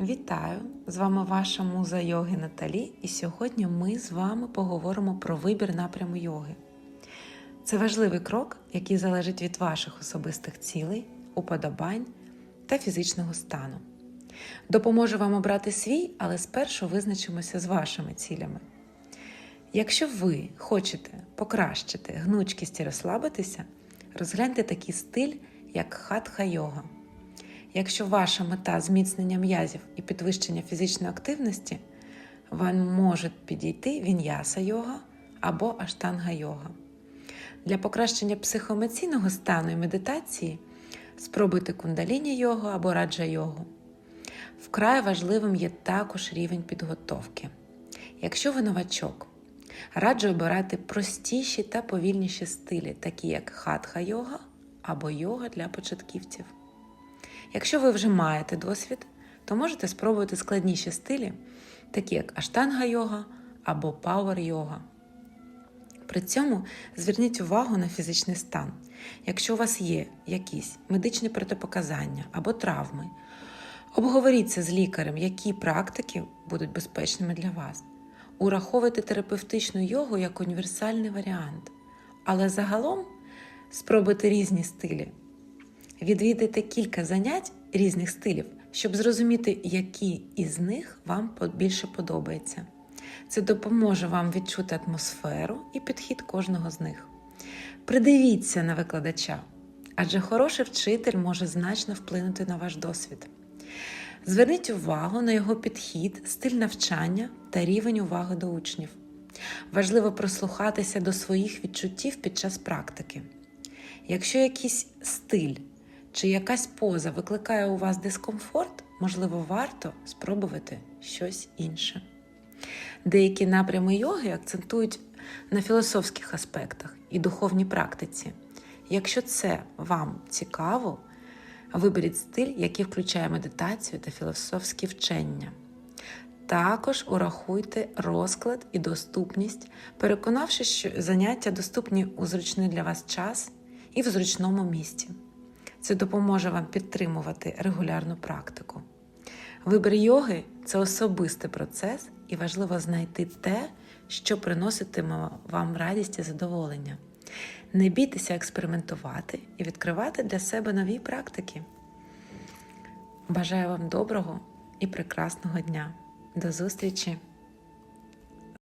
Вітаю! З вами ваша муза йоги Наталі, і сьогодні ми з вами поговоримо про вибір напряму йоги. Це важливий крок, який залежить від ваших особистих цілей, уподобань та фізичного стану. Допоможе вам обрати свій, але спершу визначимося з вашими цілями. Якщо ви хочете покращити гнучкість і розслабитися, розгляньте такий стиль, як хатха йога. Якщо ваша мета зміцнення м'язів і підвищення фізичної активності, вам може підійти віньяса йога або аштанга йога. Для покращення психоемоційного стану і медитації спробуйте кундаліні йогу або раджа йогу. Вкрай важливим є також рівень підготовки. Якщо ви новачок, раджу обирати простіші та повільніші стилі, такі як хатха йога або йога для початківців. Якщо ви вже маєте досвід, то можете спробувати складніші стилі, такі як аштанга йога або пауер йога. При цьому зверніть увагу на фізичний стан. Якщо у вас є якісь медичні протипоказання або травми, обговоріться з лікарем, які практики будуть безпечними для вас. Ураховуйте терапевтичну йогу як універсальний варіант, але загалом спробуйте різні стилі. Відвідайте кілька занять різних стилів, щоб зрозуміти, які із них вам більше подобається. Це допоможе вам відчути атмосферу і підхід кожного з них. Придивіться на викладача, адже хороший вчитель може значно вплинути на ваш досвід. Зверніть увагу на його підхід, стиль навчання та рівень уваги до учнів. Важливо прислухатися до своїх відчуттів під час практики. Якщо якийсь стиль чи якась поза викликає у вас дискомфорт, можливо, варто спробувати щось інше. Деякі напрями йоги акцентують на філософських аспектах і духовній практиці. Якщо це вам цікаво, виберіть стиль, який включає медитацію та філософські вчення. Також урахуйте розклад і доступність, переконавшись, що заняття доступні у зручний для вас час і в зручному місці. Це допоможе вам підтримувати регулярну практику. Вибір йоги це особистий процес, і важливо знайти те, що приноситиме вам радість і задоволення. Не бійтеся експериментувати і відкривати для себе нові практики. Бажаю вам доброго і прекрасного дня. До зустрічі!